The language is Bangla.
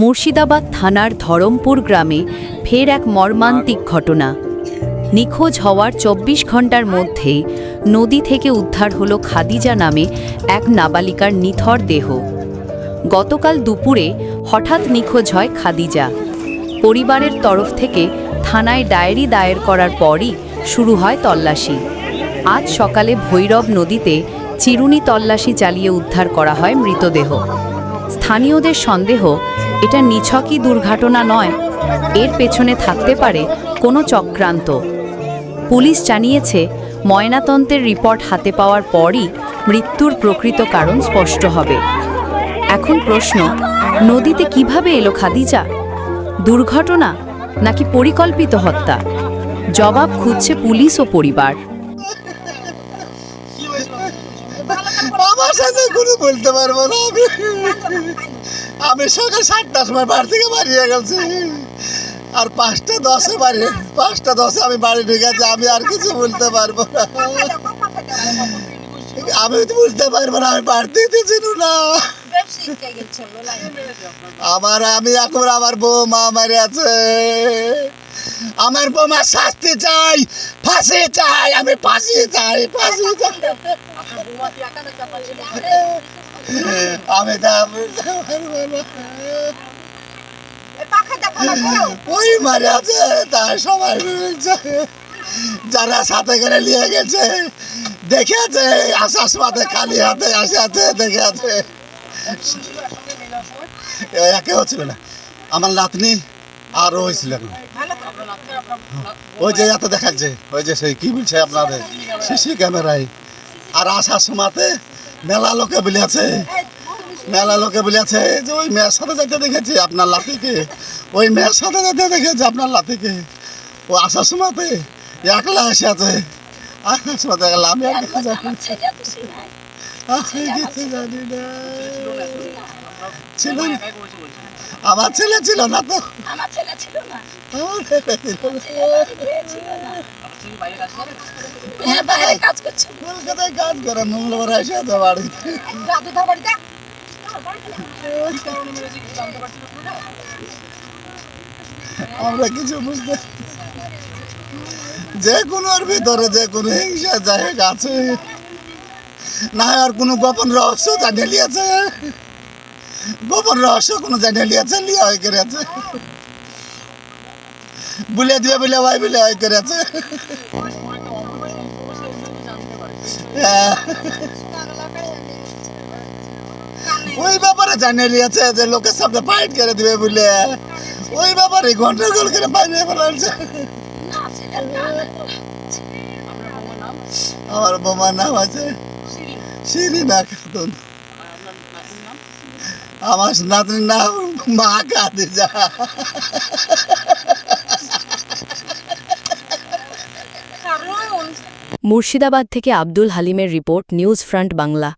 মুর্শিদাবাদ থানার ধরমপুর গ্রামে ফের এক মর্মান্তিক ঘটনা। নিখোঁজ হওয়ার চব্বিশ ঘণ্টার মধ্যে নদী থেকে উদ্ধার হলো খাদিজা নামে এক নাবালিকার নিথর দেহ। গতকাল দুপুরে হঠাৎ নিখোঁজ হয় খাদিজা। পরিবারের তরফ থেকে থানায় ডায়েরি দায়ের করার পরই শুরু হয় তল্লাশি। আজ সকালে ভৈরব নদীতে চিরুনি তল্লাশি চালিয়ে উদ্ধার করা হয় মৃতদেহ। স্থানীয়দের সন্দেহ এটা নিছকই দুর্ঘটনা নয়। এর পেছনে থাকতে পারে কোনো চক্রান্ত। পুলিশ জানিয়েছে ময়নাতন্ত্রের রিপোর্ট হাতে পাওয়ার পরই মৃত্যুর প্রকৃত কারণ স্পষ্ট হবে। এখন প্রশ্ন, নদীতে কীভাবে এলো খাদিজা? দুর্ঘটনা নাকি পরিকল্পিত হত্যা? জবাব খুঁজছে পুলিশ ও পরিবার। সাথে কোনো বলতে পারব না। আমি সকাল সাতটার সময় বাড়ি থেকে বাড়িয়ে গেছি। আর পাঁচটা দশে বাড়ি, পাঁচটা দশে আমি বাড়ি ঢুকেছি আমি আর কিছু বলতে পারব না। আমি তো বলতে পারব না, আমি বাড়িতে ছিল না। আমার, আমি এখন আমার বৌমা মারে আছে। আমার বৌমা শাস্তি চাই, ফাঁসি চাই, আমি ফাঁসি চাই ফাঁসি চাই। আমি ওই মারে আছে তার সবাই যারা সাথে করে নিয়ে গেছে দেখে আছে আসার সময় খালি হাতে আসে আছে দেখে আছে একে হচ্ছিল না আমার লাতনি আরও হয়েছিল এখন ওই যে এত দেখাচ্ছে ওই যে সেই কি বলছে আপনাদের সিসি ক্যামেরায় আর আসার সময়তে মেলা লোকে বলে আছে মেলা লোকে বলে আছে যে ওই মেয়ের সাথে যেতে দেখেছি আপনার লাতিকে। ওই মেয়ের সাথে যেতে দেখেছি আপনার লাতিকে। ও আসার সময়তে একলা এসে আছে। আসার সময় দেখলাম আমি আর কিছু জানি না। আমি কিছু জানি না ছিল আমার ছেলে ছিল না। তো আমার ছেলে ছিল না। হ্যাঁ বাইরে কাজ করছে। কলকাতায় কাজ করে মঙ্গলবার এসে আছে বাড়িতে দাদু ধর বাড়িতে? আমরা কিছু বুঝতে যে কোনোর ভিতরে যে কোনো হিংসা জায়গা আছে। না আর কোনো গোপন রহস্য জানিয়ে লিয়েছে গোপন রহস্য কোনো জানিয়ে লিয়েছে লিয়া হয়ে আছে বুলে দিয়ে বলে ভাই বলে হয়ে করে আছে। ওই ব্যাপারে জানিয়ে লিয়েছে যে লোকের সামনে ফাইট করে দিবে বলে ওই ব্যাপারে গন্ডগোল করে বাইরে ফেলাচ্ছে না না আমার বোমার নাম আছে শিরিনা খাতুন আমার নাতনির নাম মা কাদিজা। মুর্শিদাবাদ থেকে আব্দুল হালিমের রিপোর্ট নিউজ ফ্রন্ট বাংলা।